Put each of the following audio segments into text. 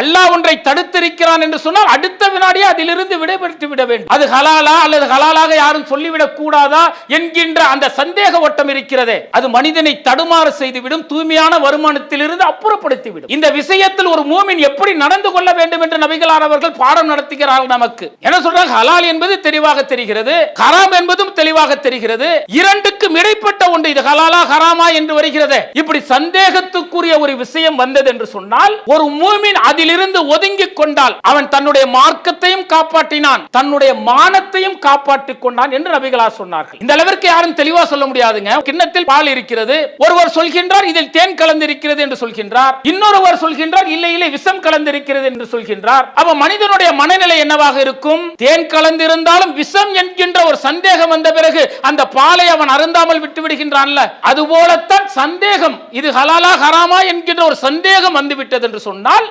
அல்லாஹ் ஒன்றை தடுத்திருக்கிறான் என்று சொன்னால் அடுத்த வினாடியே அதிலிருந்து விடைபெற்று விட வேண்டும். அது ஹலாலா அல்லது ஹலாலாக யாரும் சொல்லிவிடக் கூடாதா என்கின்ற அந்த சந்தேக ஓட்டம் இருக்கிறதே. அது மனிதனை தடுமாறு செய்துவிடும் தூய்மையான வருமானத்திலிருந்து அப்புறப்படுத்திவிடும். இந்த விஷயத்தில் ஒரு மூமின் எப்படி நடந்து கொள்ள வேண்டும் என்று நபிகளார் அவர்கள் பாடம் நடத்துகிறார்கள் நமக்கு. என்ன சொல்றாங்க? ஹலால் என்பது தெளிவாக தெரிகிறது ஹராம் என்பதும் தெளிவாக தெரிகிறது. இரண்டுக்கும் இடைப்பட்ட ஒன்று இது ஹலாலா ஹராமா என்று வருகிறது. இப்படி சந்தேகத்துக்குரிய ஒரு விஷயம் வந்தது என்று சொன்னால் ஒரு மூமின் அதிலிருந்து ஒதுங்கிக் கொண்டால் அவன் தன்னுடைய மார்க்கத்தையும் காப்பாற்றினான் தன்னுடைய மானத்தையும் காப்பாற்றிக் கொண்டான் என்று நபிகளார் சொன்னார்கள். இந்த அளவிற்கு யாரும் தெளிவா சொல்ல முடியாதுங்க. கிண்ணத்தில் பால் இருக்கிறது ஒருவர் சொல்கின்றார் இதில் தேன் கலந்திருக்கிறது என்று சொல்கின்றார் இன்னொருவர் சொல்கின்றார் இல்லை இல்லை விஷம் கலந்திருக்கிறது என்று சொல்கின்றார். அப்ப மனிதனுடைய மனநிலை என்னவாக இருக்கும்? தேன் கலந்திருந்தாலும் விஷம் என்கின்ற ஒரு சந்தேகம் வந்த பிறகு அந்த பாலை அவன் அருந்தாமல் விட்டு விடுகின்றான்ல அதுபோலத்தான் சந்தேகம் இது ஹலாலா ஹராமா என்கின்ற ஒரு சந்தேகம் வந்துவிட்டது என்று சொன்னால்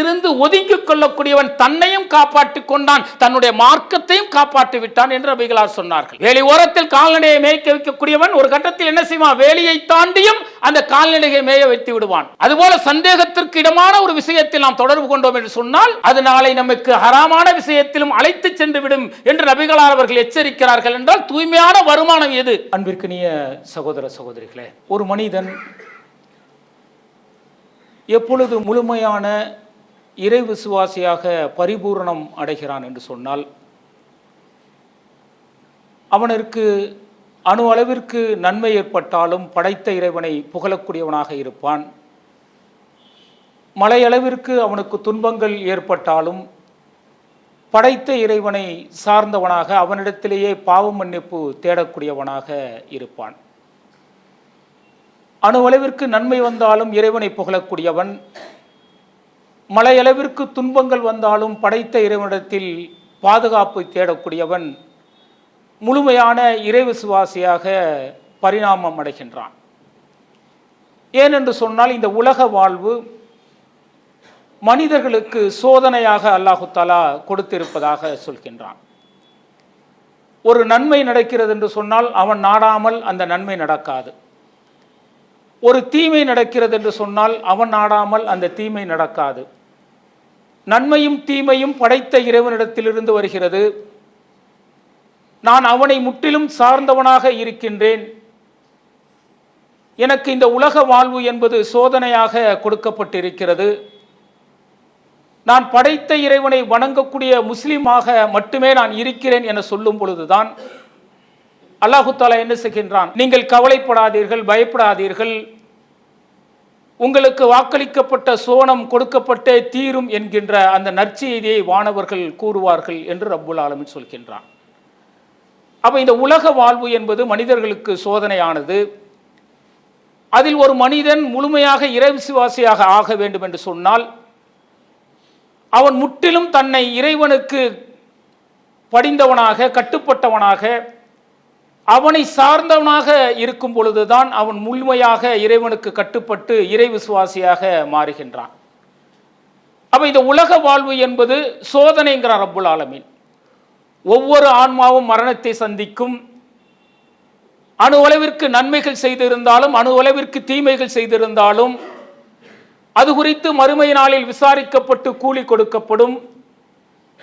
அதிலிருந்து ஒதுங்கிக் கொள்ளக்கூடியவன் தன்னையும் காப்பாற்றிக் கொண்டான் தன்னுடைய மார்க்கத்தையும் காப்பாற்றி விட்டான் என்று அபிகளார் சொன்னார்கள். வேலி ஓரத்தில் கால்நடையை மேய்க்க வைக்கக்கூடியவன் ஒரு கட்டத்தில் என்ன செய்வான்? வேலியை தாண்டியும் அந்த கால்நடையை மேய வைத்து விடுவான். அதுபோல சந்தேகத்திற்கு இடமான ஒரு விஷயத்தில் நாம் தொடர்பு கொண்டோம் என்று சொன்னால் அது நாளை நமக்கு ஹராமான விஷயத்திலும் அழைத்து சென்று விடும் என்று நபிகளார் அவர்கள் எச்சரிக்கிறார்கள் என்றால் தூய்மையான வருமானம் எது? அன்பிற்குனிய சகோதர சகோதரிகளே ஒரு மனிதன் எப்பொழுது முழுமையான இறை விசுவாசியாக பரிபூரணம் அடைகிறான் என்று சொன்னால் அவனிற்கு அணு அளவிற்கு நன்மை ஏற்பட்டாலும் படைத்த இறைவனை புகழக்கூடியவனாக இருப்பான். மலையளவிற்கு அவனுக்கு துன்பங்கள் ஏற்பட்டாலும் படைத்த இறைவனை சார்ந்தவனாக அவனிடத்திலேயே பாவ மன்னிப்பு தேடக்கூடியவனாக இருப்பான். அணுவளவிற்கு நன்மை வந்தாலும் இறைவனை புகழக்கூடியவன் மலையளவிற்கு துன்பங்கள் வந்தாலும் படைத்த இறைவனிடத்தில் பாதுகாப்பு தேடக்கூடியவன் முழுமையான இறை விசுவாசியாக பரிணாமம் அடைகின்றான். ஏனென்று சொன்னால் இந்த உலக வாழ்வு மனிதர்களுக்கு சோதனையாக அல்லாஹு தாலா கொடுத்திருப்பதாக சொல்கின்றான். ஒரு நன்மை நடக்கிறது என்று சொன்னால் அவன் நாடாமல் அந்த நன்மை நடக்காது. ஒரு தீமை நடக்கிறது என்று சொன்னால் அவன் நாடாமல் அந்த தீமை நடக்காது. நன்மையும் தீமையும் படைத்த இறைவனிடத்திலிருந்து வருகிறது. நான் அவனை முற்றிலும் சார்ந்தவனாக இருக்கின்றேன். எனக்கு இந்த உலக வாழ்வு என்பது சோதனையாக கொடுக்கப்பட்டிருக்கிறது. நான் படைத்த இறைவனை வணங்கக்கூடிய முஸ்லீமாக மட்டுமே நான் இருக்கிறேன் என சொல்லும் பொழுதுதான் அல்லாஹு தாலா என்ன செய்கின்றான்? நீங்கள் கவலைப்படாதீர்கள் பயப்படாதீர்கள். உங்களுக்கு வாக்களிக்கப்பட்ட சோனம் கொடுக்கப்பட்டே தீரும் என்கின்ற அந்த நற்செய்தியை வானவர்கள் கூறுவார்கள் என்று ரப்புல் ஆலமின் சொல்கின்றான். அப்போ இந்த உலக வாழ்வு என்பது மனிதர்களுக்கு சோதனையானது. அதில் ஒரு மனிதன் முழுமையாக இறை விசுவாசியாக ஆக வேண்டும் என்று சொன்னால் அவன் முற்றிலும் தன்னை இறைவனுக்கு படிந்தவனாக கட்டுப்பட்டவனாக அவனை சார்ந்தவனாக இருக்கும் பொழுதுதான் அவன் முழுமையாக இறைவனுக்கு கட்டுப்பட்டு இறை விசுவாசியாக மாறுகின்றான். அப்ப இந்த உலக வாழ்வு என்பது சோதனைங்கிறார் அப்புல் ஆலமீன். ஒவ்வொரு ஆன்மாவும் மரணத்தை சந்திக்கும். அணு அளவிற்கு நன்மைகள் செய்திருந்தாலும் அணு அளவிற்கு தீமைகள் செய்திருந்தாலும் அது குறித்து மறுமை நாளில் விசாரிக்கப்பட்டு கூலி கொடுக்கப்படும்.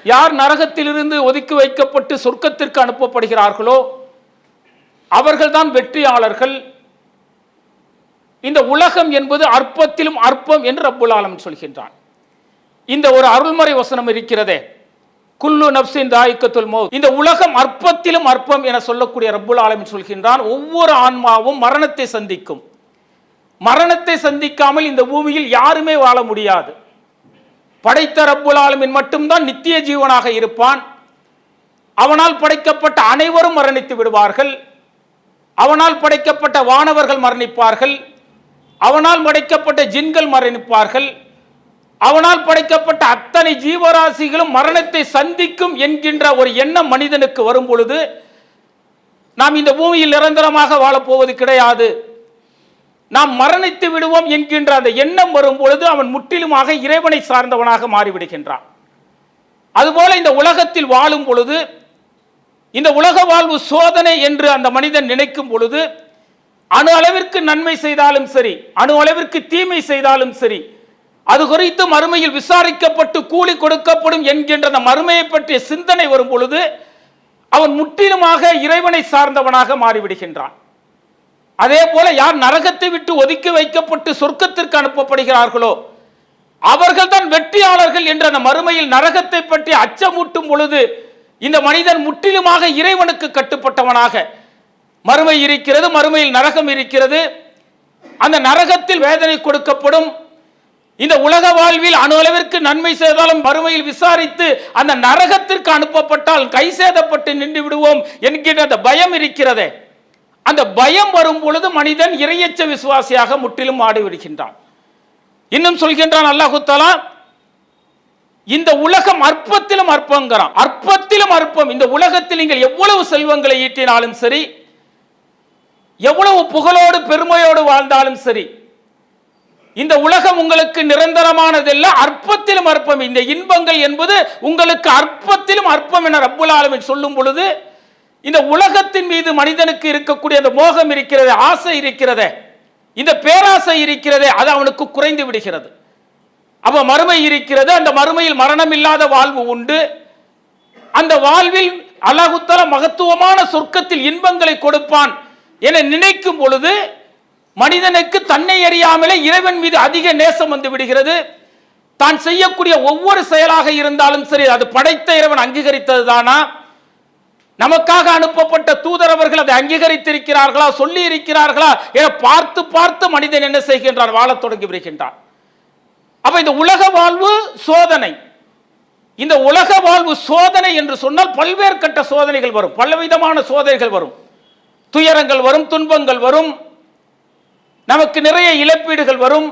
யார் நரகத்திலிருந்து ஒதுக்கி வைக்கப்பட்டு சொர்க்கத்திற்கு அனுப்பப்படுகிறார்களோ அவர்கள்தான் வெற்றியாளர்கள். இந்த உலகம் என்பது அற்பத்திலும் அற்பம் என்று ரப்புல் ஆலம் சொல்கின்றான். இந்த ஒரு அருள்மறை வசனம் இருக்கிறதே. குல்லு நப்சின் தாய்க்கத்துல் மௌத். இந்த உலகம் அற்பத்திலும் அற்பம் என சொல்லக்கூடிய ரப்புல் ஆலமின் சொல்கின்றான். ஒவ்வொரு ஆன்மாவும் மரணத்தை சந்திக்கும். மரணத்தை சந்திக்காமல் இந்த பூமியில் யாருமே வாழ முடியாது. படைத்த ரப்புல் ஆலமின் மட்டும்தான் நித்திய ஜீவனாக இருப்பான். அவனால் படைக்கப்பட்ட அனைவரும் மரணித்து விடுவார்கள். அவனால் படைக்கப்பட்ட வானவர்கள் மரணிப்பார்கள். அவனால் படைக்கப்பட்ட ஜின்கள் மரணிப்பார்கள். அவனால் படைக்கப்பட்ட அத்தனை ஜீவராசிகளும் மரணத்தை சந்திக்கும் என்கின்ற ஒரு எண்ணம் மனிதனுக்கு வரும் பொழுது நாம் இந்த பூமியில் நிரந்தரமாக வாழப்போவது கிடையாது. நாம் மரணித்து விடுவோம் என்கின்ற அந்த எண்ணம் வரும் பொழுது அவன் முற்றிலுமாக இறைவனை சார்ந்தவனாக மாறிவிடுகின்றான். அதுபோல இந்த உலகத்தில் வாழும் பொழுது இந்த உலக வாழ்வு சோதனை என்று அந்த மனிதன் நினைக்கும் பொழுது அணு அளவிற்கு நன்மை செய்தாலும் சரி அணு அளவிற்கு தீமை செய்தாலும் சரி அது குறித்து மறுமையில் விசாரிக்கப்பட்டு கூலி கொடுக்கப்படும் என்கின்ற அந்த மறுமையை பற்றிய சிந்தனை வரும் பொழுது அவன் முற்றிலுமாக இறைவனை சார்ந்தவனாக மாறிவிடுகின்றான். அதே போல யார் நரகத்தை விட்டு ஒதுக்கி வைக்கப்பட்டு சொர்க்கத்திற்கு அனுப்பப்படுகிறார்களோ அவர்கள் தான் வெற்றியாளர்கள் என்ற அந்த மறுமையில் நரகத்தை பற்றி அச்சமூட்டும் பொழுது இந்த மனிதன் முற்றிலுமாக இறைவனுக்கு கட்டுப்பட்டவனாக. மறுமை இருக்கிறது மறுமையில் நரகம் இருக்கிறது. அந்த நரகத்தில் வேதனை கொடுக்கப்படும். இந்த உலக வாழ்வில் அணு அளவிற்கு நன்மை செய்தாலும் மறுமையில் விசாரித்து அந்த நரகத்திற்கு அனுப்பப்பட்டால் கை சேதப்பட்டு நின்று விடுவோம் என்கிற அந்த பயம் இருக்கிறதே. அந்த பயம் வரும் பொழுது மனிதன் இரையச்ச விசுவாசியாக முற்றிலும் ஆடி விடுகின்றான் இன்னும் சொல்கின்றான் அல்லாஹு தஆலா இந்த உலகம் அற்பத்திலும் அற்பங்கிறான். அற்பத்திலும் அற்பம். இந்த உலகத்தில் நீங்கள் எவ்வளவு செல்வங்களை ஈட்டினாலும் சரி எவ்வளவு புகழோடு பெருமையோடு வாழ்ந்தாலும் சரி இந்த உலகம் உங்களுக்கு நிரந்தரமானதல்ல அற்பத்திலும் அற்பம். இந்த இன்பங்கள் என்பது உங்களுக்கு அற்பத்திலும் அற்பம் என ரப்புல் சொல்லும் பொழுது இந்த உலகத்தின் மீது மனிதனுக்கு இருக்கக்கூடிய அந்த மோகம் இருக்கிறது ஆசை இருக்கிறதே இந்த பேராசை இருக்கிறதே அது அவனுக்கு குறைந்து விடுகிறது. அவ மறுமை இருக்கிறது அந்த மறுமையில் மரணம் இல்லாத வாழ்வு உண்டு. அந்த வாழ்வில் அழகுத்தல மகத்துவமான சொர்க்கத்தில் இன்பங்களை கொடுப்பான் என நினைக்கும் பொழுது மனிதனுக்கு தன்னை அறியாமலே இறைவன் மீது அதிக நேசம் வந்து விடுகிறது. தான் செய்யக்கூடிய ஒவ்வொரு செயலாக இருந்தாலும் சரி அது படைத்த இறைவன் அங்கீகரித்தது தானா நமக்காக அனுப்பப்பட்ட தூதரவர்கள் அதை அங்கீகரித்திருக்கிறார்களா சொல்லி இருக்கிறார்களா என பார்த்து பார்த்து மனிதன் என்ன செய்கின்றான் வாழத் தொடங்கி விடுகின்றான். அப்ப இந்த உலக வாழ்வு சோதனை. இந்த உலக வாழ்வு சோதனை என்று சொன்னால் பல்வேறு கட்ட சோதனைகள் வரும். பலவிதமான சோதனைகள் வரும். துயரங்கள் வரும் துன்பங்கள் வரும். நமக்கு நிறைய இழப்பீடுகள் வரும்.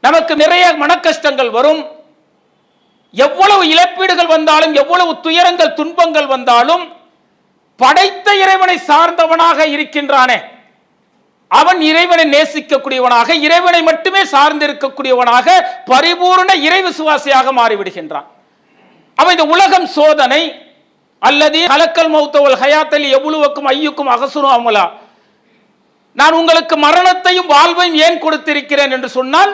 நமக்கு நிறைய மனக்கஷ்டங்கள் வரும். எவ்வளவு இழப்பீடுகள் வந்தாலும் எவ்வளவு துயரங்கள் துன்பங்கள் வந்தாலும் படைத்த இறைவனை சார்ந்தவனாக இருக்கின்றானே. அவன் இறைவனை நேசிக்கக்கூடியவனாக இறைவனை மட்டுமே சார்ந்திருக்கக்கூடியவனாக பரிபூர்ண இறை விசுவாசியாக மாறிவிடுகின்றான். அவன் இந்த உலகம் சோதனை அல்லது கலக்கல் மௌத்தவல் ஹயாத்தலி எவ்வளவுக்கும் ஐயுக்கும் அகசுரும் அமலா. நான் உங்களுக்கு மரணத்தையும் வாழ்வையும் ஏன் கொடுத்திருக்கிறேன் என்று சொன்னால்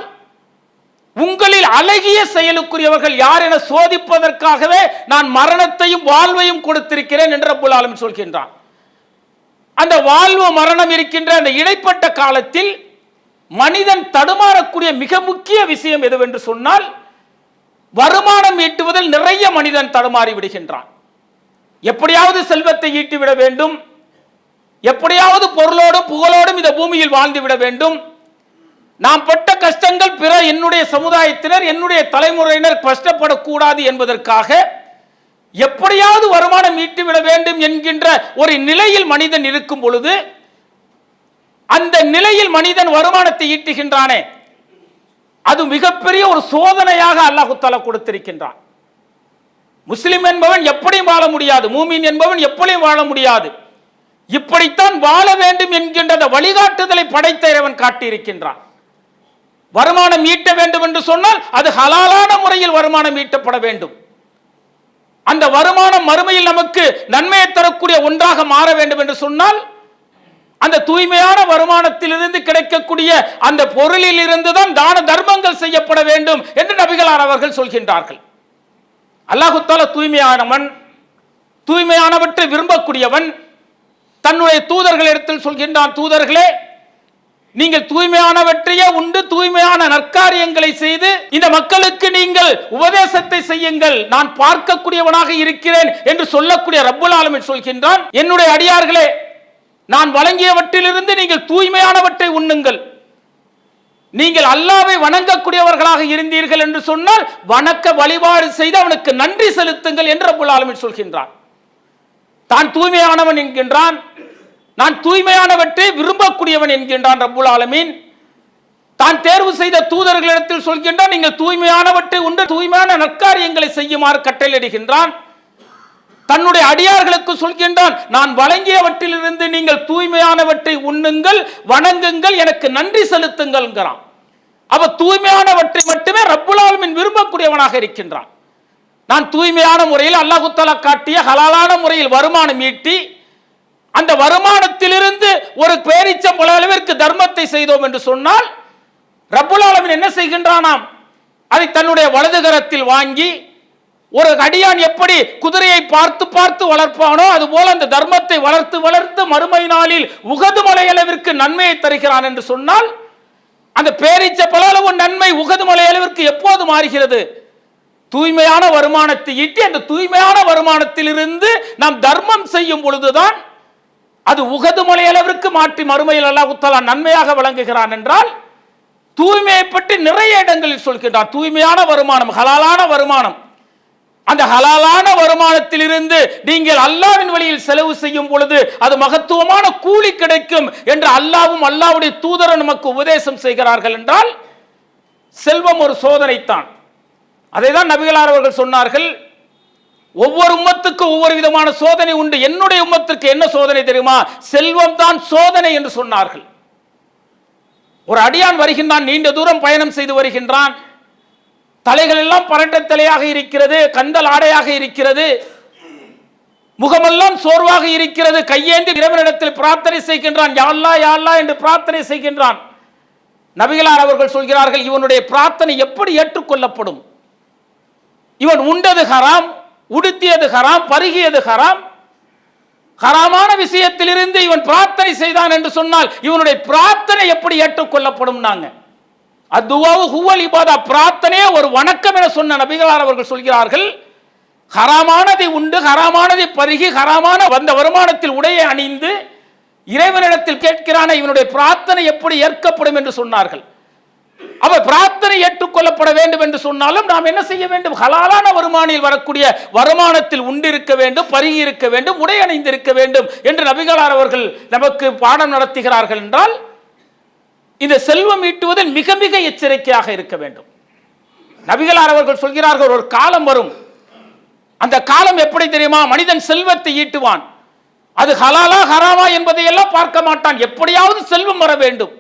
உங்களில் அழகிய செயலுக்குரியவர்கள் யார் என சோதிப்பதற்காகவே நான் மரணத்தையும் வாழ்வையும் கொடுத்திருக்கிறேன் என்று ரப்புல் ஆலமீன் சொல்கின்றான். அந்த வாழ்வு மரணம் இருக்கின்ற அந்த இடைப்பட்ட காலத்தில் மனிதன் தடுமாறக்கூடிய மிக முக்கிய விஷயம் எதுவென்று சொன்னால் வருமானம் ஈட்டுவதில் நிறைய மனிதன் தடுமாறி விடுகின்றான். எப்படியாவது செல்வத்தை ஈட்டிவிட வேண்டும். எப்படியாவது பொருளோடும் புகழோடும் இந்த பூமியில் வாழ்ந்து விட வேண்டும். நாம் பட்ட கஷ்டங்கள் பிற என்னுடைய சமுதாயத்தினர் என்னுடைய தலைமுறையினர் கஷ்டப்படக்கூடாது என்பதற்காக எப்படியாவது வருமானம் ஈட்டிவிட வேண்டும் என்கின்ற ஒரு நிலையில் மனிதன் இருக்கும் பொழுது அந்த நிலையில் மனிதன் வருமானத்தை ஈட்டுகின்றானே அது மிகப்பெரிய ஒரு சோதனையாக அல்லாஹு கொடுத்திருக்கின்றான். முஸ்லிம் என்பவன் எப்படியும் வாழ முடியாது மூமின் என்பவன் எப்படியும் வாழ முடியாது. இப்படித்தான் வாழ வேண்டும் என்கின்ற அந்த வழிகாட்டுதலை படைத்த இறைவன் காட்டியிருக்கின்றான். வருமானம் ஈட்ட வேண்டும் என்று சொன்னால் அது ஹலாலான முறையில் வருமானம் ஈட்டப்பட வேண்டும். அந்த வருமானம் மறுமையில் நமக்கு நன்மையை தரக்கூடிய ஒன்றாக மாற வேண்டும் என்று சொன்னால் அந்த தூய்மையான வருமானத்திலிருந்து கிடைக்கக்கூடிய அந்த பொருளில் இருந்து தான் தான தர்மங்கள் செய்யப்பட வேண்டும் என்று நபிகளார் அவர்கள் சொல்கின்றார்கள். அல்லாஹுத்தால தூய்மையானவன் தூய்மையானவற்றை விரும்பக்கூடியவன் தன்னுடைய தூதர்களிடத்தில் சொல்கின்றான் தூதர்களே நீங்கள் தூய்மையானவற்றையே உண்டு தூய்மையான நற்காரியங்களை செய்து இந்த மக்களுக்கு நீங்கள் உபதேசத்தை செய்யுங்கள். நான் பார்க்கக்கூடியவனாக இருக்கிறேன் என்று சொல்லக்கூடிய ரப்புல் ஆலமின் சொல்கின்றான். என்னுடைய அடியார்களே நான் வழங்கியவற்றிலிருந்து நீங்கள் தூய்மையானவற்றை உண்ணுங்கள். நீங்கள் அல்லாவை வணங்கக்கூடியவர்களாக இருந்தீர்கள் என்று சொன்னால் வணக்க வழிபாடு செய்து அவனுக்கு நன்றி செலுத்துங்கள் என்று ரப்புல் ஆலமின் சொல்கின்றான். தான் தூய்மையானவன் என்கின்றான். நான் தூய்மையானவற்றை விரும்பக்கூடியவன் என்கின்றான் ரப்புல் ஆலமீன். தான் தேர்வு செய்த தூதர்களிடத்தில் சொல்கின்றான் நீங்கள் தூய்மையானவற்றை உண்டு தூய்மையான நற்காரியங்களை செய்யுமாறு கட்டளையிடுகின்றான். தன்னுடைய அடியார்களுக்கு சொல்கின்றான் நான் வழங்கியவற்றிலிருந்து நீங்கள் தூய்மையானவற்றை உண்ணுங்கள் வணங்குங்கள் எனக்கு நன்றி செலுத்துங்கள்ங்கிறான். அவ தூய்மையானவற்றை மட்டுமே ரப்புல் விரும்பக்கூடியவனாக இருக்கின்றான். நான் தூய்மையான முறையில் அல்லாஹு தஆலா காட்டிய ஹலாலான முறையில் வருமானம் ஈட்டி அந்த வருமானத்திலிருந்து ஒரு பேரிச்சம்பள அளவிற்கு தர்மத்தை செய்தோம் என்று சொன்னால் ரப்புல் என்ன செய்கின்றானாம்? அதை தன்னுடைய வலதுகரத்தில் வாங்கி ஒரு அடியான் எப்படி குதிரையை பார்த்து பார்த்து வளர்ப்பானோ அதுபோல அந்த தர்மத்தை வளர்த்து வளர்த்து மறுமை நாளில் உகது மலையளவிற்கு நன்மையை தருகிறான் என்று சொன்னால் அந்த பேரீச்ச பலளவு நன்மை உகது மலையளவிற்கு எப்போது மாறுகிறது? தூய்மையான வருமானத்தை ஈட்டி அந்த தூய்மையான வருமானத்திலிருந்து நாம் தர்மம் செய்யும் பொழுதுதான் அது உகது மலையளவிற்கு மாற்றி மறுமையில் அல்லாஹ் உத்தலா நன்மையாக விளங்குகிறான் என்றால் தூய்மையை பற்றி நிறைய இடங்களில் சொல்கின்றார் தூய்மையான வருமானம் ஹலாலான வருமானம். அந்த ஹலாலான வருமானத்திலிருந்து நீங்கள் அல்லாவின் வழியில் செலவு செய்யும் பொழுது அது மகத்துவமான கூலி கிடைக்கும் என்று அல்லாவும் அல்லாவுடைய தூதரும் நமக்கு உபதேசம் செய்கிறார்கள் என்றால் செல்வம் ஒரு சோதனைத்தான். அதை தான் நபிகளார் அவர்கள் சொன்னார்கள் ஒவ்வொரு உம்மத்துக்கு ஒவ்வொரு விதமான சோதனை உண்டு. என்னுடைய உம்மத்திற்கு என்ன சோதனை தெரியுமா? செல்வம் தான் சோதனை என்று சொன்னார்கள். ஒரு அடியான் வருகின்றான் நீண்ட தூரம் பயணம் செய்து வருகின்றான். தலைகள் எல்லாம் பரட்ட தலையாக இருக்கிறது கந்தல் ஆடையாக இருக்கிறது. முகமெல்லாம் சோர்வாக இருக்கிறது. கையேந்தி இறைவனிடத்தில் பிரார்த்தனை செய்கின்றான். யாழ்லா யாழ்லா என்று பிரார்த்தனை செய்கின்றான். நபிகளார் அவர்கள் சொல்கிறார்கள் இவனுடைய பிரார்த்தனை எப்படி ஏற்றுக்கொள்ளப்படும்? இவன் உண்டது ஹராம் உடுத்தியது ஹராம் பருகியது ஹராம். ஹராமான விஷயத்திலிருந்து இவன் பிரார்த்தனை செய்தான் என்று சொன்னால் இவனுடைய பிரார்த்தனை எப்படி ஏற்றுக்கொள்ளப்படும் நாங்க? அதுவாவு ஹுவல் இபாதா பிரார்த்தனையே ஒரு வணக்கம் என சொன்ன நபிகளார் அவர்கள் சொல்கிறார்கள் ஹராமானதை உண்டு ஹராமானதை பருகி ஹராமான வந்த வருமானத்தில் உடையை அணிந்து இறைவனிடத்தில் கேட்கிறான இவனுடைய பிரார்த்தனை எப்படி ஏற்கப்படும் என்று சொன்னார்கள். அவ பிரார்த்தனை ஏற்றுக்கொள்ளப்பட வேண்டும் என்று சொன்னாலும் நாம் என்ன செய்ய வேண்டும்? ஹலாலான வருமானில் வரக்கூடிய வருமானத்தில் உண்டிருக்க வேண்டும் பருகி இருக்க வேண்டும் உடை அணிந்திருக்க வேண்டும் என்று நபிகளார் அவர்கள் நமக்கு பாடம் நடத்துகிறார்கள் என்றால் இந்த செல்வம் ஈட்டுவதில் மிக மிக எச்சரிக்கையாக இருக்க வேண்டும். நபிகளார் அவர்கள் சொல்கிறார்கள் ஒரு காலம் வரும். அந்த காலம் எப்படி தெரியுமா? மனிதன் செல்வத்தை ஈட்டுவான். அது ஹலாலா ஹராமா என்பதையெல்லாம் பார்க்க மாட்டான். எப்படியாவது செல்வம் வர வேண்டும்.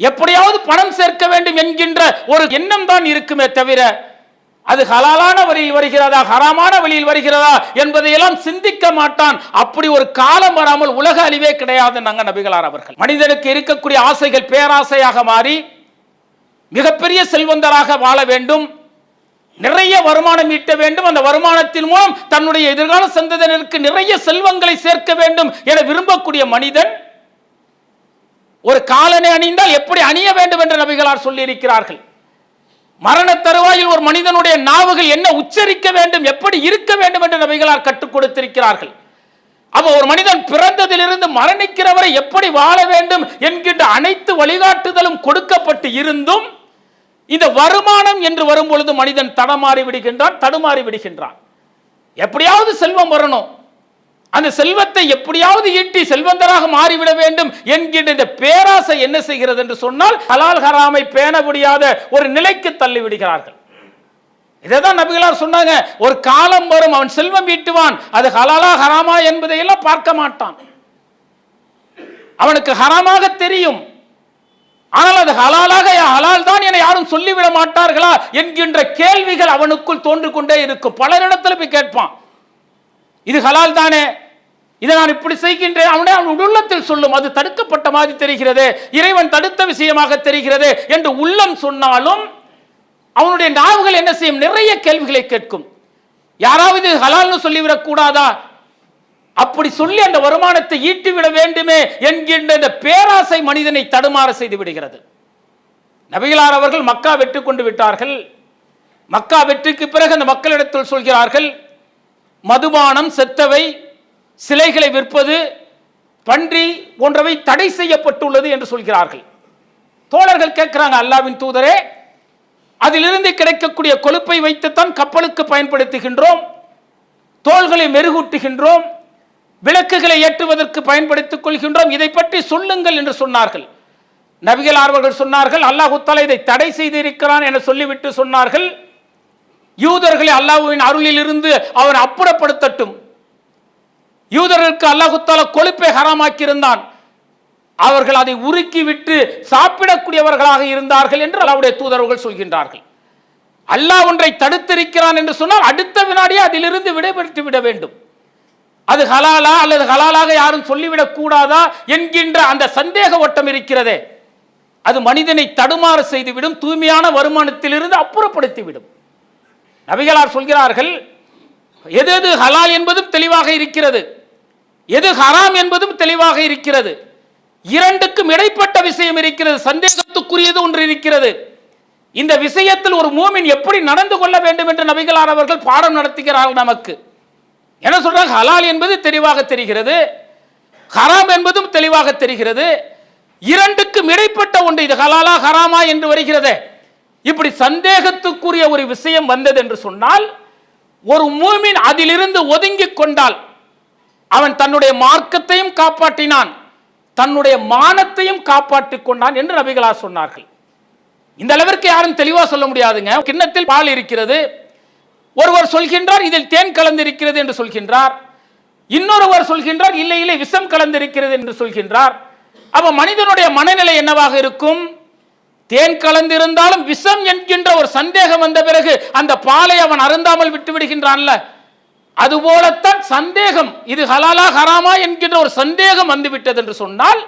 எப்படியாவது பணம் சேர்க்க வேண்டும் என்கின்ற ஒரு எண்ணம் தான் இருக்குமே தவிர அது ஹலாலான வழியில் வருகிறதா ஹராமான வழியில் வருகிறதா என்பதையெல்லாம் சிந்திக்க மாட்டான். அப்படி ஒரு காலம் வராமல் உலக அழிவே கிடையாது நாங்க நபிகளார் அவர்கள். மனிதனுக்கு இருக்கக்கூடிய ஆசைகள் பேராசையாக மாறி மிகப்பெரிய செல்வந்தராக வாழ வேண்டும் நிறைய வருமானம் ஈட்ட வேண்டும் அந்த வருமானத்தின் மூலம் தன்னுடைய எதிர்கால சந்ததியினருக்கு நிறைய செல்வங்களை சேர்க்க வேண்டும் என விரும்பக்கூடிய மனிதன் ஒரு காலனை அணிந்தால் எப்படி அணிய வேண்டும் என்று நபிகளார் சொல்லியிருக்கிறார்கள். மரண தருவாயில் ஒரு மனிதனுடைய நாவுகள் என்ன உச்சரிக்க வேண்டும் எப்படி இருக்க வேண்டும் என்று நபிகளார் கற்றுக் கொடுத்திருக்கிறார்கள். அப்ப ஒரு மனிதன் பிறந்ததிலிருந்து மரணிக்கிறவரை எப்படி வாழ வேண்டும் என்கின்ற அனைத்து வழிகாட்டுதலும் கொடுக்கப்பட்டு இருந்தும் இந்த வருமானம் என்று வரும் பொழுது மனிதன் தடமாறி விடுகின்றான் தடுமாறி விடுகின்றான். எப்படியாவது செல்வம் வரணும். அந்த செல்வத்தை எப்படியாவது ஈட்டி செல்வந்தராக மாறிவிட வேண்டும் என்கின்ற இந்த பேராசை என்ன செய்கிறது என்று சொன்னால் ஹலால் ஹராமை பேண முடியாத ஒரு நிலைக்கு தள்ளி விடுகிறார்கள் இதைதான் நபிகளார் சொன்னாங்க ஒரு காலம் வரும் அவன் செல்வம் ஈட்டுவான் அது ஹலாலா ஹராமா என்பதை எல்லாம் பார்க்க மாட்டான். அவனுக்கு ஹராமாக தெரியும். ஆனால் அது ஹலாலாக ஹலால் தான் என யாரும் சொல்லிவிட மாட்டார்களா? என்கின்ற கேள்விகள் அவனுக்குள் தோன்று கொண்டே இருக்கும். பலரிடத்தில் போய் கேட்பான். இது ஹலால் தானே? இதை நான் இப்படி செய்கின்றேன். அவனே அவன் உள்ளத்தில் சொல்லும் அது தடுக்கப்பட்ட மாதிரி தெரிகிறது. இறைவன் தடுத்த விஷயமாக தெரிகிறது என்று உள்ளம் சொன்னாலும் அவனுடைய நாவுகள் என்ன செய்யும்? நிறைய கேள்விகளை கேட்கும். யாராவது ஹலால்னு சொல்லிவிடக் கூடாதா அப்படி சொல்லி அந்த வருமானத்தை ஈட்டிவிட வேண்டுமே என்கின்ற இந்த பேராசை மனிதனை தடுமாற செய்து விடுகிறது. நபிகளார் அவர்கள் மக்கா வெற்றி கொண்டு விட்டார்கள். மக்கா வெற்றிக்கு பிறகு அந்த மக்களிடத்தில் சொல்கிறார்கள் மதுபானம் செத்தவை சிலைகளை விற்பது பன்றி போன்றவை தடை செய்யப்பட்டுள்ளது என்று சொல்கிறார்கள். தோழர்கள் கேட்கிறாங்க அல்லாவின் தூதரே அதிலிருந்து கிடைக்கக்கூடிய கொழுப்பை வைத்துத்தான் கப்பலுக்கு பயன்படுத்துகின்றோம் தோள்களை மெருகூட்டுகின்றோம் விளக்குகளை ஏற்றுவதற்கு பயன்படுத்திக் கொள்கின்றோம் இதை பற்றி சொல்லுங்கள் என்று சொன்னார்கள். நபிகள் ஆர்வர்கள் சொன்னார்கள் அல்லாஹு இதை தடை செய்திருக்கிறான் என சொல்லிவிட்டு சொன்னார்கள். யூதர்களை அல்லாஹுவின் அருளில் இருந்து அவன் அப்புறப்படுத்தட்டும். யூதர்களுக்கு அல்லாஹுத்தால கொழுப்பை ஹராமாக்கியிருந்தான். அவர்கள் அதை உருக்கி விட்டு சாப்பிடக்கூடியவர்களாக இருந்தார்கள் என்று அல்லாவுடைய தூதர்கள் சொல்கின்றார்கள். அல்லாஹ் ஒன்றை தடுத்திருக்கிறான் என்று சொன்னால் அடுத்த வினாடியே அதிலிருந்து விடைபெற்று விட வேண்டும். அது ஹலாலா அல்லது ஹலாலாக யாரும் சொல்லிவிடக் கூடாதா என்கின்ற அந்த சந்தேக ஓட்டம் இருக்கிறதே. அது மனிதனை தடுமாற செய்துவிடும் தூய்மையான வருமானத்திலிருந்து அப்புறப்படுத்திவிடும். நபிகளார் சொல்கிறார்கள் எது எது ஹலால் என்பதும் தெளிவாக இருக்கிறது எது ஹராம் என்பதும் தெளிவாக இருக்கிறது இரண்டுக்கும் இடைப்பட்ட விஷயம் இருக்கிறது சந்தேகத்துக்குரியது ஒன்று இருக்கிறது. இந்த விஷயத்தில் ஒரு மூமின் எப்படி நடந்து கொள்ள வேண்டும் என்று நபிகளார் அவர்கள் பாடம் நடத்துகிறார்கள் நமக்கு. என்ன சொல்றாங்க? ஹலால் என்பது தெளிவாக தெரிகிறது ஹராம் என்பதும் தெளிவாக தெரிகிறது இரண்டுக்கும் இடைப்பட்ட ஒன்று இது ஹலாலா ஹராமா என்று வருகிறதே. இப்படி சந்தேகத்துக்குரிய ஒரு விஷயம் வந்தது என்று சொன்னால் ஒரு மூமின் அதிலிருந்து ஒதுங்கிக் கொண்டால் அவன் தன்னுடைய மார்க்கத்தையும் காப்பாற்றினான் தன்னுடைய மானத்தையும் காப்பாற்றிக் கொண்டான் என்று நபிகளார் சொன்னார்கள். இந்த அளவிற்கு யாரும் தெளிவாக சொல்ல முடியாதுங்க. கிண்ணத்தில் பால் இருக்கிறது. ஒருவர் சொல்கின்றார் இதில் தேன் கலந்திருக்கிறது என்று சொல்கின்றார். இன்னொருவர் சொல்கின்றார் இல்லை இல்லை விஷம் கலந்திருக்கிறது என்று சொல்கின்றார். அப்ப மனிதனுடைய மனநிலை என்னவாக இருக்கும்? தேன் கலந்திருந்தாலும் விஷம் என்கின்ற ஒரு சந்தேகம் வந்த பிறகு அந்த பாலை அவன் அருந்தாமல் விட்டு விடுகின்றான்ல. அதுபோலத்தான் சந்தேகம் இது ஹலாலா ஹராமா என்கின்ற ஒரு சந்தேகம் வந்துவிட்டது என்று சொன்னால்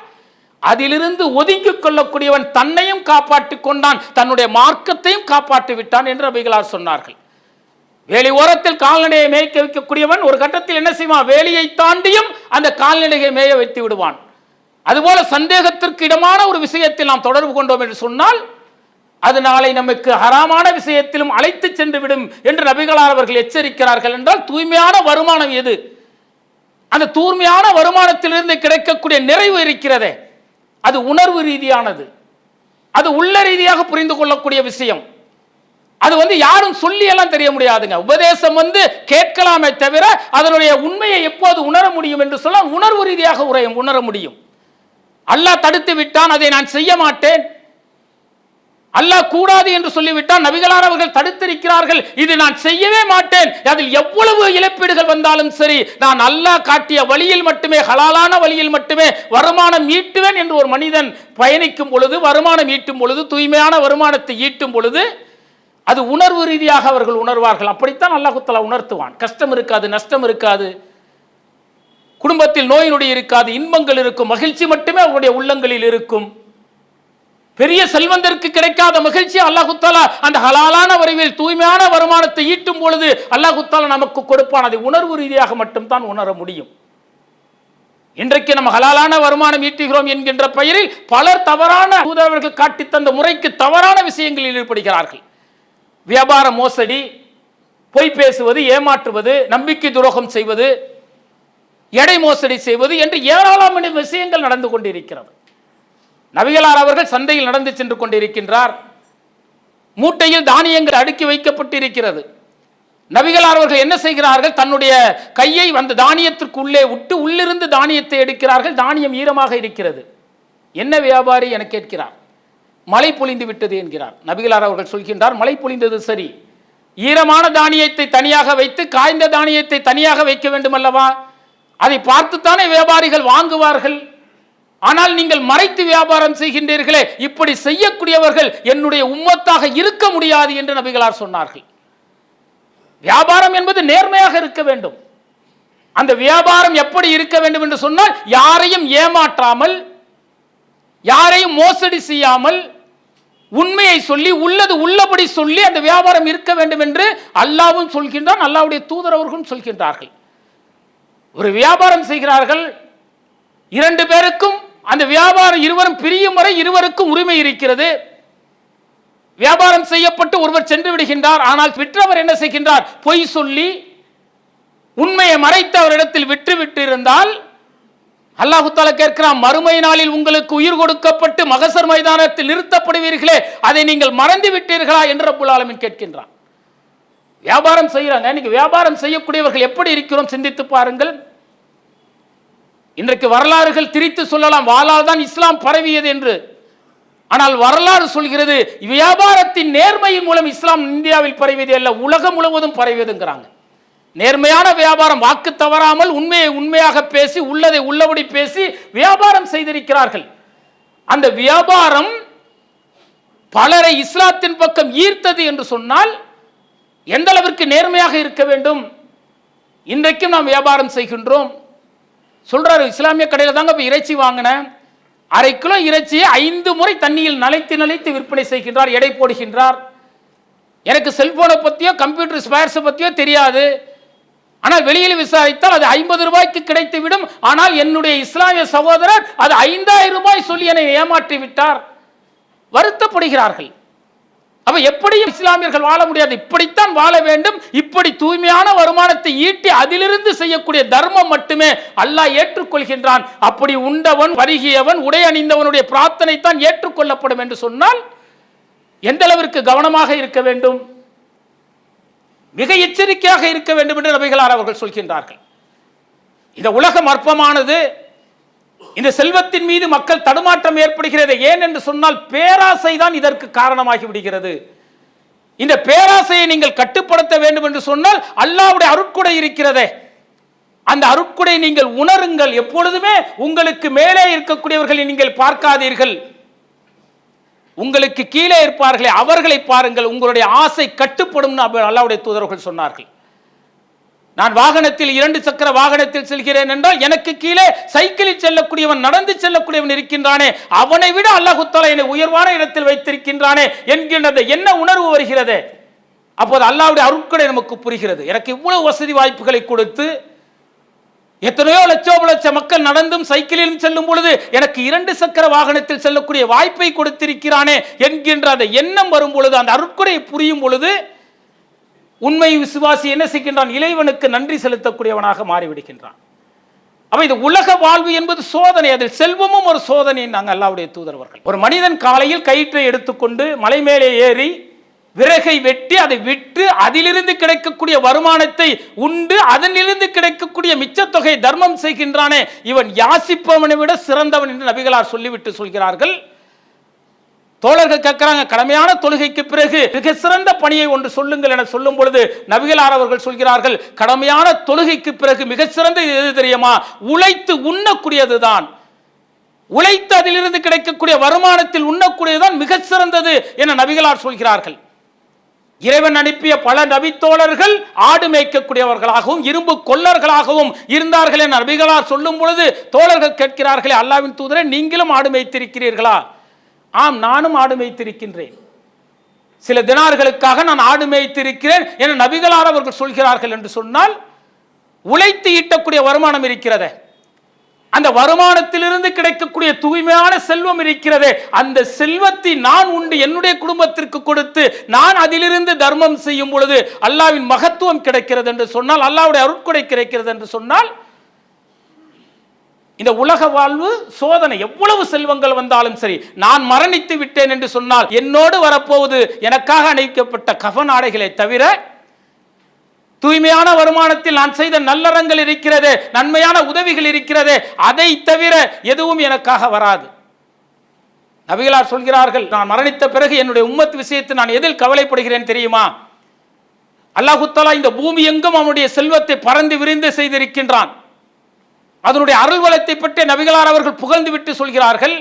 அதிலிருந்து ஒதுங்கிக் கொள்ளக்கூடியவன் தன்னையும் காப்பாற்றிக் கொண்டான் தன்னுடைய மார்க்கத்தையும் காப்பாற்றி விட்டான் என்று அபிகளார் சொன்னார்கள். வேலி ஓரத்தில் கால்நடையை மேய்க்க வைக்கக்கூடியவன் ஒரு கட்டத்தில் என்ன செய்வான்? வேலியை தாண்டியும் அந்த கால்நடையை மேய வைத்து விடுவான். அதுபோல சந்தேகத்திற்கு இடமான ஒரு விஷயத்தில் நாம் தொடர்பு கொண்டோம் என்று சொன்னால் அது நாளை நமக்கு ஹராமான விஷயத்திலும் அழைத்து சென்று விடும் என்று நபிகளார் அவர்கள் எச்சரிக்கிறார்கள் என்றால் தூய்மையான வருமானம் எது? அந்த தூய்மையான வருமானத்திலிருந்து கிடைக்கக்கூடிய நிறைவு இருக்கிறதே. அது உணர்வு ரீதியானது. அது உள்ள ரீதியாக புரிந்து கொள்ளக்கூடிய விஷயம். அது வந்து யாரும் சொல்லி எல்லாம் தெரிய முடியாதுங்க. உபதேசம் வந்து கேட்கலாமே தவிர அதனுடைய உண்மையை எப்போது உணர முடியும் என்று சொல்ல உணர்வு ரீதியாக உரையும் உணர முடியும். அல்லாஹ் தடுத்து விட்டான் அதை நான் செய்ய மாட்டேன். அல்லாஹ் கூடாது என்று சொல்லிவிட்டால் நபிகளார் அவர்கள் தடுத்திருக்கிறார்கள் இது நான் செய்யவே மாட்டேன். அதில் எவ்வளவு இழப்பீடுகள் வந்தாலும் சரி நான் அல்லாஹ் காட்டிய வழியில் மட்டுமே ஹலாலான வழியில் மட்டுமே வருமானம் ஈட்டுவேன் என்று ஒரு மனிதன் பயணிக்கும் பொழுது வருமானம் ஈட்டும் பொழுது தூய்மையான வருமானத்தை ஈட்டும் பொழுது அது உணர்வு ரீதியாக அவர்கள் உணர்வார்கள். அப்படித்தான் அல்லாஹுத்தலா உணர்த்துவான். கஷ்டம் இருக்காது நஷ்டம் இருக்காது. குடும்பத்தில் நோய் நொடி இருக்காது இன்பங்கள் இருக்கும் மகிழ்ச்சி மட்டுமே அவருடைய உள்ளங்களில் இருக்கும். பெரிய செல்வந்தருக்கு கிடைக்காத மகிழ்ச்சி அல்லாஹுத்தாலா அந்த ஹலாலான வரைவில் தூய்மையான வருமானத்தை ஈட்டும் பொழுது அல்லாஹுத்தாலா நமக்கு கொடுப்பான். அதை உணர்வு ரீதியாக மட்டும்தான் உணர முடியும். இன்றைக்கு நம்ம ஹலாலான வருமானம் ஈட்டுகிறோம் என்கின்ற பெயரில் பலர் தவறான தூதரவர்கள் காட்டி தந்த முறைக்கு தவறான விஷயங்களில் ஈடுபடுகிறார்கள். வியாபார மோசடி பொய் பேசுவது ஏமாற்றுவது நம்பிக்கை துரோகம் செய்வது எடை மோசடி செய்வது என்று ஏராளமான விஷயங்கள் நடந்து கொண்டிருக்கிறது. நபிகளார் அவர்கள் சந்தையில் நடந்து சென்று கொண்டிருக்கின்றார். மூட்டையில் தானியங்கள் அடுக்கி வைக்கப்பட்டிருக்கிறது. நபிகளார் அவர்கள் என்ன செய்கிறார்கள்? தன்னுடைய கையை அந்த தானியத்திற்குள்ளே விட்டு உள்ளிருந்து தானியத்தை எடுக்கிறார்கள். தானியம் ஈரமாக இருக்கிறது. என்ன வியாபாரி என கேட்கிறார். மழை பொழிந்து விட்டது என்கிறார். நபிகளார் அவர்கள் சொல்கின்றார் மழை பொழிந்தது சரி. ஈரமான தானியத்தை தனியாக வைத்து காய்ந்த தானியத்தை தனியாக வைக்க வேண்டும் அல்லவா அதை பார்த்துத்தானே வியாபாரிகள் வாங்குவார்கள்? ஆனால் நீங்கள் மறைத்து வியாபாரம் செய்கின்றீர்களே இப்படி செய்யக்கூடியவர்கள் என்னுடைய உம்மத்தாக இருக்க முடியாது என்று நபிகளார் சொன்னார்கள். வியாபாரம் என்பது நேர்மையாக இருக்க வேண்டும். அந்த வியாபாரம் எப்படி இருக்க வேண்டும் என்று சொன்னால் யாரையும் ஏமாற்றாமல் யாரையும் மோசடி செய்யாமல் உண்மையை சொல்லி உள்ளது உள்ளபடி சொல்லி அந்த வியாபாரம் இருக்க வேண்டும் என்று அல்லாவும் சொல்கின்றான் அல்லாவுடைய தூதரவர்களும் சொல்கின்றார்கள். ஒரு வியாபாரம் செய்கிறார்கள் இரண்டு பேருக்கும் அந்த வியாபாரம் இருவரும் பிரியும் வரை இருவருக்கும் உரிமை இருக்கிறது. வியாபாரம் செய்யப்பட்டு ஒருவர் சென்று விடுகின்றார் ஆனால் விற்றவர் என்ன செய்கின்றார்? பொய் சொல்லி உண்மையை மறைத்து அவரிடத்தில் விற்று விட்டு இருந்தால் அல்லாஹுத்தால கேட்கிறான் மறுமை நாளில் உங்களுக்கு உயிர் கொடுக்கப்பட்டு மகசர் மைதானத்தில் நிறுத்தப்படுவீர்களே அதை நீங்கள் மறந்து விட்டீர்களா என்று ரப்புல் ஆலமின் கேட்கின்றான். வியாபாரம் செய்யறாங்க இன்னைக்கு வியாபாரம் செய்யக்கூடியவர்கள் எப்படி இருக்கிறோம் சிந்தித்து பாருங்கள். இன்றைக்கு வரலாறுகள் திரித்து சொல்லலாம். வாளால் தான் இஸ்லாம் பரவியது என்று. ஆனால் வரலாறு சொல்கிறது வியாபாரத்தின் நேர்மையின் மூலம் இஸ்லாம் இந்தியாவில் பரவியது அல்ல உலகம் முழுவதும் பரவியதுங்கிறாங்க. நேர்மையான வியாபாரம் வாக்கு தவறாமல் உண்மையை உண்மையாக பேசி உள்ளதை உள்ளபடி பேசி வியாபாரம் செய்திருக்கிறார்கள். அந்த வியாபாரம் பலரை இஸ்லாத்தின் பக்கம் ஈர்த்தது என்று சொன்னால் எந்த அளவிற்கு நேர்மையாக இருக்க வேண்டும்? இன்றைக்கும் நாம் வியாபாரம் செய்கின்றோம். சொல்றாரு இஸ்லாமிய கடையில் தாங்க இப்போ இறைச்சி வாங்கினேன். அரை கிலோ இறைச்சியை ஐந்து முறை தண்ணியில் நனைத்து நனைத்து விற்பனை செய்கின்றார் எடை போடுகின்றார். எனக்கு செல்போனை பற்றியோ கம்ப்யூட்டர் ஸ்பேர்ஸை பற்றியோ தெரியாது. ஆனால் வெளியில் விசாரித்தால் அது ஐம்பது ரூபாய்க்கு கிடைத்து விடும் ஆனால் என்னுடைய இஸ்லாமிய சகோதரர் அது ஐந்தாயிரம் ரூபாய் சொல்லி என்னை ஏமாற்றி விட்டார் வருத்தப்படுகிறார்கள். அப்ப எப்படியும் இஸ்லாமியர்கள் வாழ முடியாது. இப்படித்தான் வாழ வேண்டும். இப்படி தூய்மையான வருமானத்தை ஈட்டி அதிலிருந்து செய்யக்கூடிய தர்மம் மட்டுமே அல்லாஹ் ஏற்றுக்கொள்கின்றான். அப்படி உண்டவன் வருகியவன் உடை அணிந்தவனுடைய பிரார்த்தனை தான் ஏற்றுக்கொள்ளப்படும் என்று சொன்னால் எந்த அளவிற்கு கவனமாக இருக்க வேண்டும்? மிக எச்சரிக்கையாக இருக்க வேண்டும் என்று நபிகளார் அவர்கள் சொல்கின்றார்கள். இந்த உலகம் அற்பமானது. இந்த செல்வத்தின் மீது மக்கள் தடுமாற்றம் ஏற்படுகிறது ஏன் என்று சொன்னால் பேராசை தான் இதற்கு காரணமாகி விடுகிறது. இந்த பேராசையை நீங்கள் கட்டுப்படுத்த வேண்டும் என்று சொன்னால் அல்லாவுடைய அருட்கொடை இருக்கிறதே. அந்த அருட்கொடை நீங்கள் உணருங்கள். எப்பொழுதுமே உங்களுக்கு மேலே இருக்கக்கூடியவர்களை நீங்கள் பார்க்காதீர்கள். உங்களுக்கு கீழே இருப்பார்களே அவர்களை பாருங்கள். உங்களுடைய ஆசை கட்டுப்படும் அல்லாவுடைய தூதர்கள் சொன்னார்கள். நான் வாகனத்தில் இரண்டு சக்கர வாகனத்தில் செல்கிறேன் என்றால் எனக்கு கீழே சைக்கிளில் செல்லக்கூடியவன் நடந்து செல்லக்கூடியவன் இருக்கின்றானே. அவனை விட அல்லாஹுத்தாலா என்னை உயர்வான இடத்தில் வைத்திருக்கின்றானே என்கின்ற என்ன உணர்வு வருகிறது? அப்போது அல்லாவுடைய அருட்கொடை நமக்கு புரிகிறது. எனக்கு இவ்வளவு வசதி வாய்ப்புகளை கொடுத்து எத்தனையோ லட்சம் லட்சம் மக்கள் நடந்தும் சைக்கிளிலும் செல்லும் பொழுது எனக்கு இரண்டு சக்கர வாகனத்தில் செல்லக்கூடிய வாய்ப்பை கொடுத்திருக்கிறானே என்கின்ற அந்த எண்ணம் வரும் பொழுது அந்த அருட்கொடை புரியும் பொழுது உண்மை விசுவாசி என்ன செய்கின்றான்? இறைவனுக்கு நன்றி செலுத்தக்கூடியவனாக மாறிவிடுகின்றான். அப்ப இது உலக வாழ்வு என்பது சோதனை. அதில் செல்வமும் ஒரு சோதனை நாங்கள் அல்லாவுடைய தூதர்வர்கள் ஒரு மனிதன் காலையில் கயிற்றை எடுத்துக்கொண்டு மலை மேலே ஏறி விறகை வெட்டி அதை விட்டு அதிலிருந்து கிடைக்கக்கூடிய வருமானத்தை உண்டு அதனிலிருந்து கிடைக்கக்கூடிய மிச்சத்தொகை தர்மம் செய்கின்றானே. இவன் யாசிப்பவனை விட சிறந்தவன் என்று நபிகளார் சொல்லிவிட்டு சொல்கிறார்கள். தோழர்கள் கேட்கிறாங்க கடமையான தொழுகைக்கு பிறகு மிக சிறந்த பணியை ஒன்று சொல்லுங்கள் என சொல்லும் பொழுது நபிகளார் அவர்கள் சொல்கிறார்கள் கடமையான தொழுகைக்கு பிறகு மிக சிறந்த எது தெரியுமா? உழைத்து உண்ணக்கூடியதுதான். உழைத்து அதிலிருந்து கிடைக்கக்கூடிய வருமானத்தில் உண்ணக்கூடியதுதான் மிக சிறந்தது என நபிகளார் சொல்கிறார்கள். இறைவன் அனுப்பிய பல நபித்தோழர்கள் ஆடு மேய்க்கக்கூடியவர்களாகவும் இரும்பு கொல்லர்களாகவும் இருந்தார்கள் என நபிகளார் சொல்லும் பொழுது தோழர்கள் கேட்கிறார்களே அல்லாவின் தூதரை நீங்களும் ஆடு மேய்த்திருக்கிறீர்களா? ஆம் நானும் ஆடு மேய்த்திருக்கின்றேன். சில தினார்களுக்காக நான் ஆடு மேய்த்திருக்கிறேன் என நபிகளார் அவர்கள் சொல்கிறார்கள் என்று சொன்னால் உழைத்து ஈட்டக்கூடிய வருமானம் இருக்கிறதே. அந்த வருமானத்திலிருந்து கிடைக்கக்கூடிய தூய்மையான செல்வம் இருக்கிறதே. அந்த செல்வத்தை நான் உண்டு என்னுடைய குடும்பத்திற்கு கொடுத்து நான் அதிலிருந்து தர்மம் செய்யும் பொழுது அல்லாவின் மகத்துவம் கிடைக்கிறது என்று சொன்னால் அல்லாவுடைய அருட்கொடை கிடைக்கிறது என்று சொன்னால் இந்த உலக வாழ்வு சோதனை எவ்வளவு செல்வங்கள் வந்தாலும் சரி நான் மரணித்து விட்டேன் என்று சொன்னால் என்னோடு வரப்போவது எனக்காக அணிவிக்கப்பட்ட கஃன் ஆடைகளை தவிர தூய்மையான வருமானத்தில் நான் செய்த நல்லறங்கள் இருக்கிறது நன்மையான உதவிகள் இருக்கிறது அதை தவிர எதுவும் எனக்காக வராது. நபிகளார் சொல்கிறார்கள் நான் மரணித்த பிறகு என்னுடைய உம்மத் விஷயத்தை நான் எதில் கவலைப்படுகிறேன் தெரியுமா? அல்லாஹுத்தாலா இந்த பூமி எங்கும் அவனுடைய செல்வத்தை பறந்து விரிந்து செய்திருக்கின்றான். அதனுடைய அருள் வளத்தை பற்றி நபிகளார் அவர்கள் புகழ்ந்து விட்டு சொல்கிறார்கள்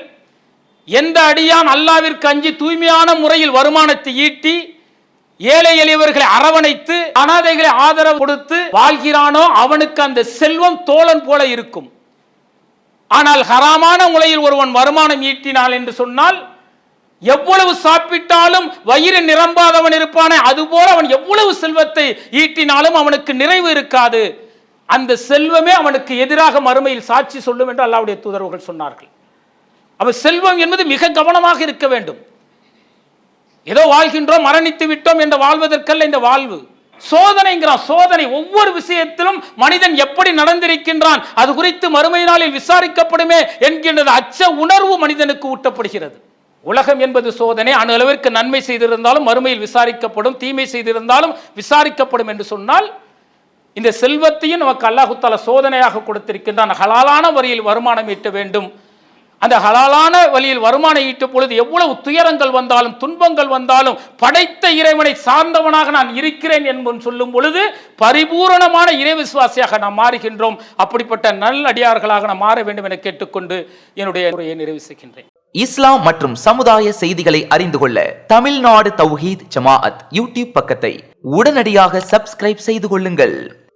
எந்த அடியான் அல்லாவிற்கு அஞ்சி தூய்மையான முறையில் வருமானத்தை ஈட்டி ஏழை எளியவர்களை அரவணைத்து அனாதைகளை ஆதரவு கொடுத்து வாழ்கிறானோ அவனுக்கு அந்த செல்வம் தோழன் போல இருக்கும். ஆனால் ஹராமான முறையில் ஒருவன் வருமானம் ஈட்டினால் என்று சொன்னால் எவ்வளவு சாப்பிட்டாலும் வயிறு நிரம்பாதவன் இருப்பானே அதுபோல அவன் எவ்வளவு செல்வத்தை ஈட்டினாலும் அவனுக்கு நிறைவு இருக்காது. அந்த செல்வமே அவனுக்கு எதிராக மறுமையில் சாட்சி சொல்லும் என்று அல்லாவுடைய தூதரவர்கள் சொன்னார்கள். அப்ப செல்வம் என்பது மிக கவனமாக இருக்க வேண்டும். ஏதோ வாழ்கின்றோம் மரணித்து விட்டோம் என்று வாழ்வதற்கல்ல இந்த வாழ்வு. சோதனைங்கிறான் சோதனை. ஒவ்வொரு விஷயத்திலும் மனிதன் எப்படி நடந்திருக்கின்றான் அது குறித்து மறுமை நாளில் விசாரிக்கப்படுமே என்கின்றது அச்ச உணர்வு மனிதனுக்கு ஊட்டப்படுகிறது. உலகம் என்பது சோதனை. அணு அளவிற்கு நன்மை செய்திருந்தாலும் மறுமையில் விசாரிக்கப்படும் தீமை செய்திருந்தாலும் விசாரிக்கப்படும் என்று சொன்னால் இந்த செல்வத்தையும் நமக்கு அல்லாஹுத்தால சோதனையாக கொடுத்திருக்கின்றான். ஹலாலான வரியில் வருமானம் ஈட்ட வேண்டும். அந்த ஹலாலான வழியில் வருமானம் ஈட்டும் பொழுது எவ்வளவு துயரங்கள் வந்தாலும் துன்பங்கள் வந்தாலும் படைத்த இறைவனை சார்ந்தவனாக நான் இருக்கிறேன் என்பது சொல்லும் பொழுது பரிபூரணமான இறை விசுவாசியாக நாம் மாறுகின்றோம். அப்படிப்பட்ட நல்லடியார்களாக நாம் மாற வேண்டும் என கேட்டுக்கொண்டு என்னுடைய உரையை நிறைவு செய்கின்றேன். இஸ்லாம் மற்றும் சமுதாய செய்திகளை அறிந்து கொள்ள தமிழ்நாடு தௌஹீத் ஜமாஅத் யூடியூப் பக்கத்தை உடனடியாக சப்ஸ்கிரைப் செய்து கொள்ளுங்கள்.